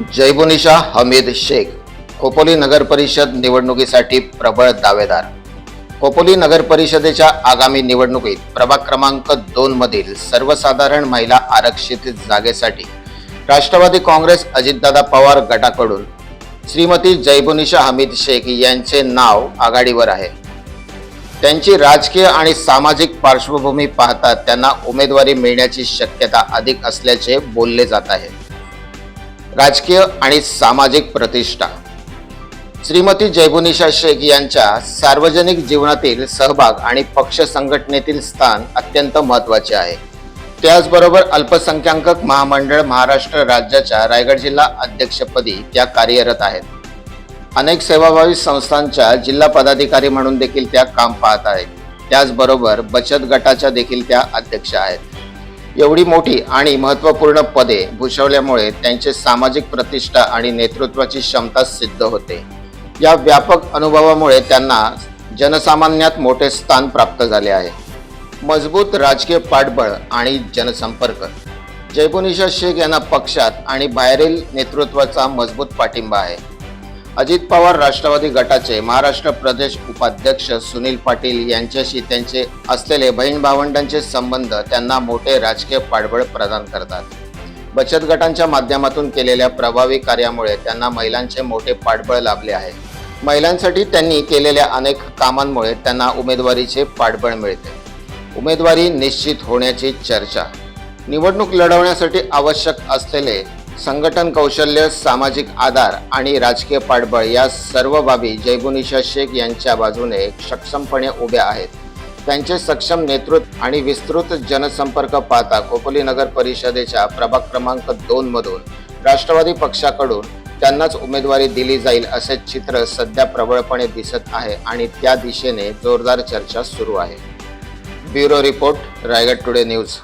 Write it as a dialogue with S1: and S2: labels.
S1: जयबुनिशा हमीद शेख खोपोली नगर परिषद निवडणुकीसाठी प्रबळ दावेदार. खोपोली नगर परिषदेच्या आगामी निवडणुकीत प्रभाग क्रमांक दोन मधील सर्वसाधारण महिला आरक्षित जागेसाठी राष्ट्रवादी काँग्रेस अजितदादा पवार गटाकडून श्रीमती जयबुनिशा हमीद शेख यांचे नाव आघाडीवर आहे. त्यांची राजकीय आणि सामाजिक पार्श्वभूमी पाहता त्यांना उमेदवारी मिळण्याची शक्यता अधिक असल्याचे बोलले जात आहे. राजकीय आणि सामाजिक प्रतिष्ठा. श्रीमती जयबुनिशा शेख यांच्या सार्वजनिक जीवनातील सहभाग आणि पक्ष संघटनेतील स्थान अत्यंत महत्त्वाचे आहे. त्याचबरोबर अल्पसंख्याक महामंडळ महाराष्ट्र राज्याच्या रायगड जिल्हा अध्यक्षपदी त्या कार्यरत आहेत. अनेक सेवाभावी संस्थांच्या जिल्हा पदाधिकारी म्हणून देखील त्या काम पाहत आहेत. त्याचबरोबर बचत गटाच्या देखील त्या अध्यक्ष आहेत. एवढी मोठी आणि महत्त्वपूर्ण पदे भूषवल्यामुळे त्यांचे सामाजिक प्रतिष्ठा आणि नेतृत्वाची क्षमता सिद्ध होते. या व्यापक अनुभवामुळे त्यांना जनसामान्यात मोठे स्थान प्राप्त झाले आहे. मजबूत राजकीय पाठबळ आणि जनसंपर्क. जयपुनिशा शेख यांना पक्षात आणि बाहेरील नेतृत्वाचा मजबूत पाठिंबा आहे. अजित पवार राष्ट्रवादी गटाचे महाराष्ट्र प्रदेश उपाध्यक्ष सुनील पाटील यांच्याशी त्यांचे असलेले बहीण भावंडांचे संबंध त्यांना मोठे राजकीय पाठबळ प्रदान करतात. बचत गटांच्या माध्यमातून केलेल्या प्रभावी कार्यामुळे त्यांना महिलांचे मोठे पाठबळ लाभले आहे. महिलांसाठी त्यांनी केलेल्या अनेक कामांमुळे त्यांना उमेदवारीचे पाठबळ मिळते. उमेदवारी निश्चित होण्याची चर्चा. निवडणूक लढवण्यासाठी आवश्यक असलेले संघटन कौशल्य सामाजिक आधार आणि राजकीय पाठबळ या सर्व बाबी जयबुनिशा शेख यांच्या बाजूने सक्षमपणे उभ्या आहेत. त्यांचे सक्षम नेतृत्व आणि विस्तृत जनसंपर्क पाहता खोपोली नगर परिषदेच्या प्रभाग क्रमांक दोन मधून राष्ट्रवादी पक्षाकडून त्यांनाच उमेदवारी दिली जाईल असे चित्र सध्या प्रबळपणे दिसत आहे आणि त्या दिशेने जोरदार चर्चा सुरू आहे. Bureau report Raigad today news.